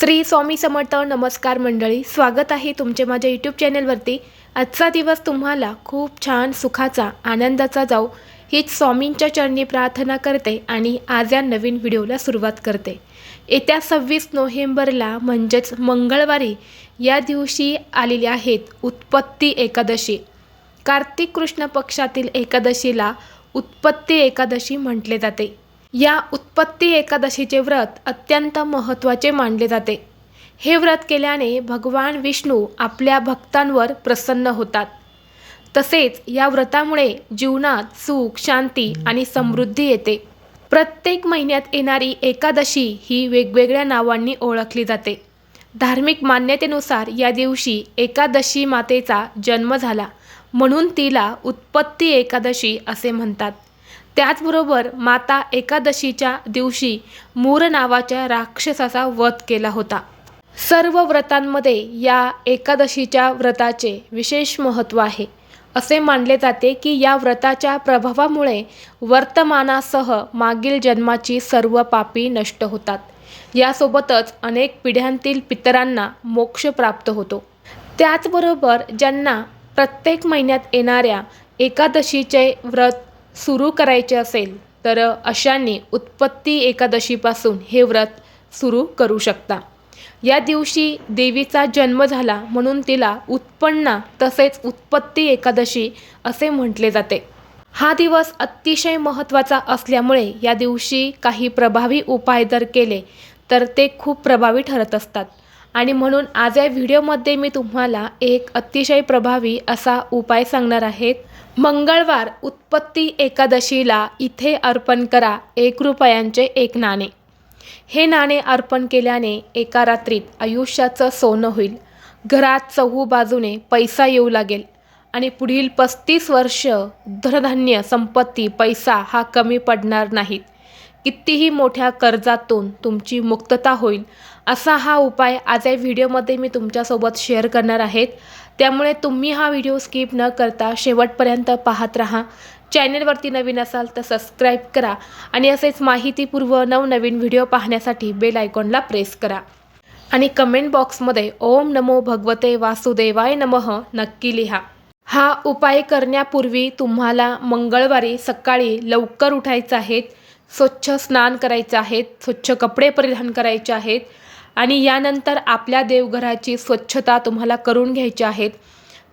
श्री स्वामी समर्थ नमस्कार मंडळी स्वागत आहे तुमचे माझ्या यूट्यूब चॅनलवरती आजचा दिवस तुम्हाला खूप छान सुखाचा आनंदाचा जाऊ हीच स्वामींच्या चरणी प्रार्थना करते आणि आज या नवीन व्हिडिओला सुरुवात करते. येत्या सव्वीस नोव्हेंबरला म्हणजेच मंगळवारी या दिवशी आलेली आहेत उत्पत्ती एकादशी. कार्तिक कृष्ण पक्षातील एकादशीला उत्पत्ती एकादशी म्हटले जाते. या उत्पत्ती एकादशीचे व्रत अत्यंत महत्त्वाचे मानले जाते. हे व्रत केल्याने भगवान विष्णू आपल्या भक्तांवर प्रसन्न होतात. तसेच या व्रतामुळे जीवनात सुख शांती आणि समृद्धी येते. प्रत्येक महिन्यात येणारी एकादशी ही वेगवेगळ्या नावांनी ओळखली जाते. धार्मिक मान्यतेनुसार या दिवशी एकादशी मातेचा जन्म झाला म्हणून तिला उत्पत्ती एकादशी असे म्हणतात. त्याचबरोबर माता एकादशीच्या दिवशी मूर नावाच्या राक्षसाचा वध केला होता. सर्व व्रतांमध्ये या एकादशीच्या व्रताचे विशेष महत्त्व आहे. असे मानले जाते की या व्रताच्या प्रभावामुळे वर्तमानासह मागील जन्माची सर्व पापी नष्ट होतात. यासोबतच अनेक पिढ्यांतील पितरांना मोक्ष प्राप्त होतो. त्याचबरोबर ज्यांना प्रत्येक महिन्यात येणाऱ्या एकादशीचे व्रत सुरू करायचे असेल तर अशांनी उत्पत्ती एकादशीपासून हे व्रत सुरू करू शकता. या दिवशी देवीचा जन्म झाला म्हणून तिला उत्पन्ना तसेच उत्पत्ती एकादशी असे म्हटले जाते. हा दिवस अतिशय महत्त्वाचा असल्यामुळे या दिवशी काही प्रभावी उपाय जर केले तर ते खूप प्रभावी ठरत असतात. आणि म्हणून आज या व्हिडिओमध्ये मी तुम्हाला एक अतिशय प्रभावी असा उपाय सांगणार आहेत मंगळवार उत्पत्ती एकादशीला इथे अर्पण करा एक रुपयांचे एक नाणे. हे नाणे अर्पण केल्याने एका रात्रीत आयुष्याचं सोनं होईल. घरात चहू बाजूने पैसा येऊ लागेल आणि पुढील पस्तीस वर्ष धनधान्य संपत्ती पैसा हा कमी पडणार नाहीत. कितीही मोठ्या कर्जातून तुमची मुक्तता होईल. असा हा उपाय आज या व्हिडिओमध्ये मी तुमच्यासोबत शेअर करणार आहेत. त्यामुळे तुम्ही हा व्हिडिओ स्किप न करता शेवटपर्यंत पाहत राहा. चॅनलवरती नवीन असाल तर सबस्क्राईब करा आणि असेच माहितीपूर्व नवनवीन व्हिडिओ पाहण्यासाठी बेल आयकॉनला प्रेस करा. आणि कमेंट बॉक्समध्ये ओम नमो भगवते वासुदेवाय नमः नक्की लिहा. हा उपाय करण्यापूर्वी तुम्हाला मंगळवारी सकाळी लवकर उठायचं आहेत स्वच्छ स्नान करायचं आहेत स्वच्छ कपडे परिधान करायचे आहेत आणि यानंतर आपल्या देवघराची स्वच्छता तुम्हाला करून घ्यायची आहेत.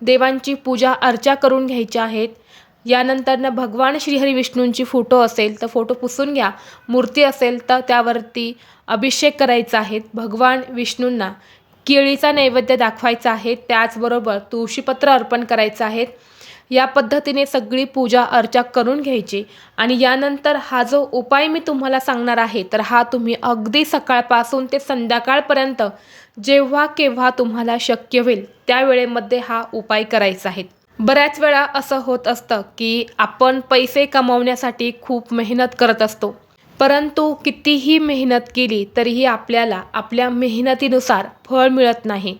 देवांची पूजा अर्चा करून घ्यायच्या आहेत. यानंतरनं भगवान श्रीहरी विष्णूंची फोटो असेल तर फोटो पुसून घ्या. मूर्ती असेल तर त्यावरती अभिषेक करायचा आहे भगवान विष्णूंना. केळीचा नैवेद्य दाखवायचा आहे. त्याचबरोबर तुळशीपत्र अर्पण करायचं आहे. या पद्धतीने सगळी पूजा अर्चा करून घ्यायची. आणि यानंतर हा जो उपाय मी तुम्हाला सांगणार आहे तर हा तुम्ही अगदी सकाळपासून ते संध्याकाळपर्यंत जेव्हा केव्हा तुम्हाला शक्य होईल त्यावेळेमध्ये हा उपाय करायचा आहे. बऱ्याच वेळा असं होत असतं की आपण पैसे कमवण्यासाठी खूप मेहनत करत असतो. परंतु कितीही मेहनत केली तरीही आपल्याला आपल्या मेहनतीनुसार फळ मिळत नाही.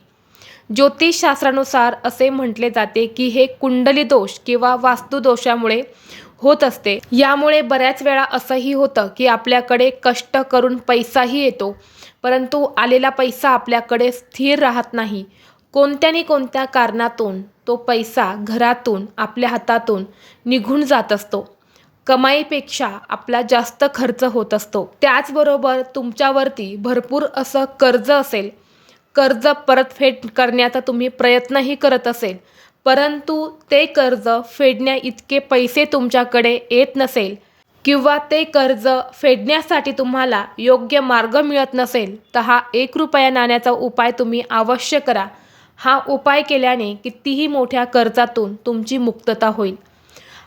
ज्योतिषशास्त्रानुसार असे म्हटले जाते की हे कुंडली दोष किंवा वास्तुदोषामुळे होत असते. यामुळे बऱ्याच वेळा असंही होतं की आपल्याकडे कष्ट करून पैसाही येतो परंतु आलेला पैसा आपल्याकडे स्थिर राहत नाही. कोणत्यानी कोणत्या कारणातून तो पैसा घरातून आपल्या हातातून निघून जात असतो. कमाईपेक्षा आपला जास्त खर्च होत असतो. त्याचबरोबर तुमच्यावरती भरपूर असं कर्ज असेल कर्ज परतफेड करण्याचा तुम्ही प्रयत्नही करत असेल. परंतु ते कर्ज फेडण्या इतके पैसे तुमच्याकडे येत नसेल किंवा ते कर्ज फेडण्यासाठी तुम्हाला योग्य मार्ग मिळत नसेल तर हा एक रुपया नाण्याचा उपाय तुम्ही अवश्य करा. हा उपाय केल्याने कितीही मोठ्या कर्जातून तुमची मुक्तता होईल.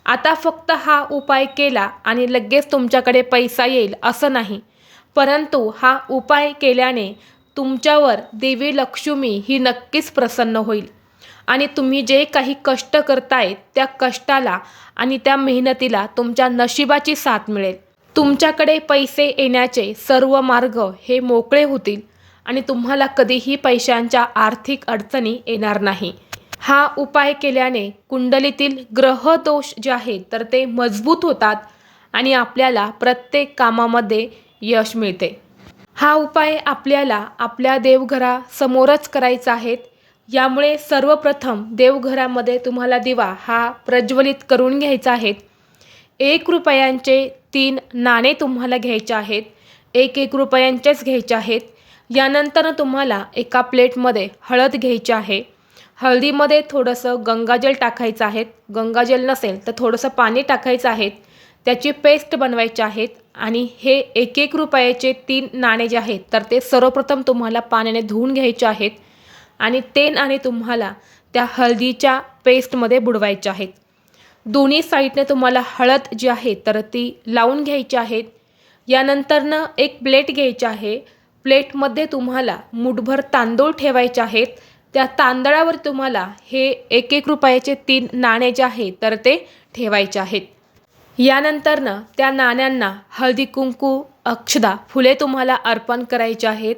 आता फक्त हा उपाय केला आणि लगेच तुमच्याकडे पैसा येईल असं नाही. परंतु हा उपाय केल्याने तुमच्यावर देवी लक्ष्मी ही नक्कीच प्रसन्न होईल. आणि तुम्ही जे काही कष्ट करताय त्या कष्टाला आणि त्या मेहनतीला तुमच्या नशिबाची साथ मिळेल. तुमच्याकडे पैसे येण्याचे सर्व मार्ग हे मोकळे होतील आणि तुम्हाला कधीही पैशांच्या आर्थिक अडचणी येणार नाही. हा उपाय केल्याने कुंडलीतील ग्रह दोष जे आहेत तर ते मजबूत होतात आणि आपल्याला प्रत्येक कामामध्ये यश मिळते. हा उपाय आपल्याला आपल्या देवघरासमोरच करायचा आहेत. यामुळे सर्वप्रथम देवघरामध्ये तुम्हाला दिवा हा प्रज्वलित करून घ्यायचा आहे एक रुपयांचे तीन नाणे तुम्हाला घ्यायचे आहेत. एक एक रुपयांचेच घ्यायचे आहेत. यानंतर तुम्हाला एका प्लेटमध्ये हळद घ्यायची आहे. हळदीमध्ये थोडंसं गंगाजल टाकायचं आहे. गंगाजल नसेल तर थोडंसं पाणी टाकायचं आहे. त्याची पेस्ट बनवायची आहेत आणि हे एक एक रुपयाचे तीन नाणे जे आहेत तर ते सर्वप्रथम तुम्हाला पाण्याने धुवून घ्यायचे आहेत आणि ते नाणे तुम्हाला त्या हळदीच्या पेस्टमध्ये बुडवायचे आहेत. दोन्ही साईडने तुम्हाला हळद जी आहे तर ती लावून घ्यायची आहेत यानंतरनं एक प्लेट घ्यायची आहे. प्लेटमध्ये तुम्हाला मुठभर तांदूळ ठेवायचे आहेत. त्या तांदळावर तुम्हाला हे एक एक रुपयाचे तीन नाणे जे आहे तर ते ठेवायचे आहेत. यानंतरनं त्या नाण्यांना हळदी कुंकू अक्षदा फुले तुम्हाला अर्पण करायचे आहेत.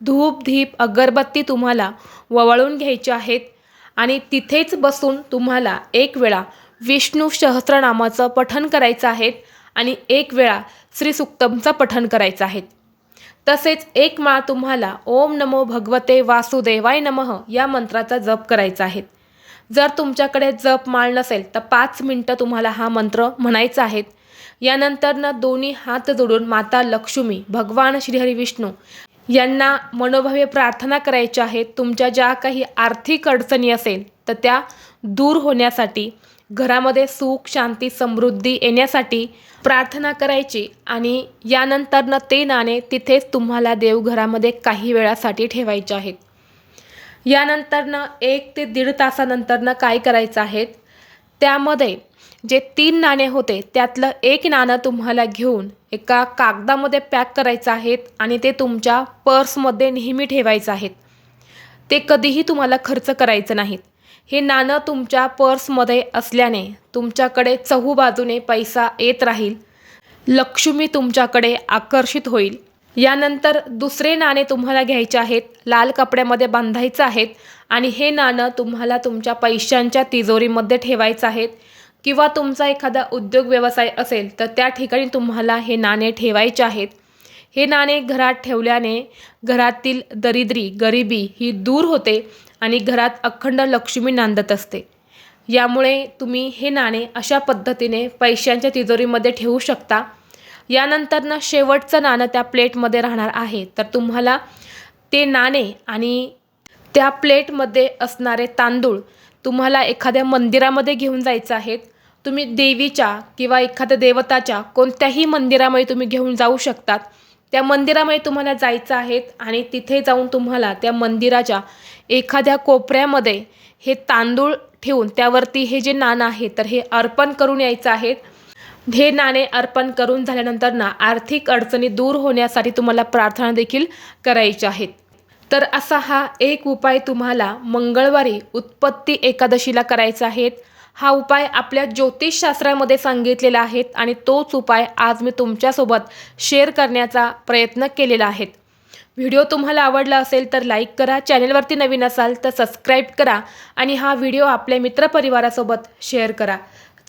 धूप धीप अगरबत्ती तुम्हाला ववळून घ्यायचे आहेत. आणि तिथेच बसून तुम्हाला एक वेळा विष्णू सहस्रनामाचं पठण करायचं आहे आणि एक वेळा श्री सुक्तमचं पठण करायचं आहे तसेच एक माळ तुम्हाला ओम नमो भगवते वासुदेवाय नमः या मंत्राचा जप करायचा आहे. जर तुमच्याकडे जप माळ नसेल तर पाच मिनटं तुम्हाला हा मंत्र म्हणायचा आहे यानंतरनं दोन्ही हात जोडून माता लक्ष्मी भगवान श्रीहरी विष्णू यांना मनोभावे प्रार्थना करायच्या आहेत. तुमच्या ज्या काही आर्थिक अडचणी असेल तर त्या दूर होण्यासाठी घरामध्ये सुख शांती समृद्धी येण्यासाठी प्रार्थना करायची आणि यानंतरनं ते नाणे तिथेच तुम्हाला देवघरामध्ये काही वेळासाठी ठेवायचे आहेत. यानंतरनं एक ते दीड तासानंतरनं काय करायचं आहे? त्यामध्ये जे तीन नाणे होते त्यातलं एक नाणं तुम्हाला घेऊन एका कागदामध्ये पॅक करायचं आहेत आणि ते तुमच्या पर्समध्ये नेहमी ठेवायचं आहेत ते कधीही तुम्हाला खर्च करायचं नाहीत हे नाणं तुमच्या पर्समध्ये असल्याने तुमच्याकडे चहू बाजूने पैसा येत राहील. लक्ष्मी तुमच्याकडे आकर्षित होईल. यानंतर दुसरे नाणे तुम्हाला घ्यायचे आहेत लाल कपड्यामध्ये बांधायचं आहेत आणि हे नाणं तुम्हाला तुमच्या पैशांच्या तिजोरीमध्ये ठेवायचं आहेत. किंवा तुमचा एखादा उद्योग व्यवसाय असेल तर त्या ठिकाणी तुम्हाला हे नाणे ठेवायचे आहेत. हे नाणे घरात ठेवल्याने घरातील दरिद्री गरिबी ही दूर होते आणि घरात अखंड लक्ष्मी नांदत असते. यामुळे तुम्ही हे नाणे अशा पद्धतीने पैशांच्या तिजोरीमध्ये ठेवू शकता. यानंतरनं शेवटचं नाणं त्या प्लेटमध्ये राहणार आहे. तर तुम्हाला ते नाणे आणि त्या प्लेटमध्ये असणारे तांदूळ तुम्हाला एखाद्या मंदिरामध्ये घेऊन जायचं आहे. तुम्ही देवीच्या किंवा एखाद्या देवताच्या कोणत्याही मंदिरामध्ये तुम्ही घेऊन जाऊ शकतात. त्या मंदिरामध्ये तुम्हाला जायचं आहेत आणि तिथे जाऊन तुम्हाला त्या मंदिराच्या एखाद्या कोपऱ्यामध्ये हे तांदूळ ठेवून त्यावरती हे जे नाणं आहे तर हे अर्पण करून यायचं आहे. हे नाणे अर्पण करून झाल्यानंतर ना आर्थिक अडचणी दूर होण्यासाठी तुम्हाला प्रार्थना देखील करायच्या आहेत. तर असा हा एक उपाय तुम्हाला मंगळवारी उत्पत्ती एकादशीला करायचा आहे. हा उपाय आपल्या ज्योतिषशास्त्रामध्ये सांगितलेला आहे आणि तोच उपाय आज मी तुमच्यासोबत शेअर करण्याचा प्रयत्न केलेला आहे. व्हिडिओ तुम्हाला आवडला असेल तर लाईक करा चॅनलवरती नवीन असाल तर सबस्क्राईब करा आणि हा व्हिडिओ आपल्या मित्रपरिवारासोबत शेअर करा.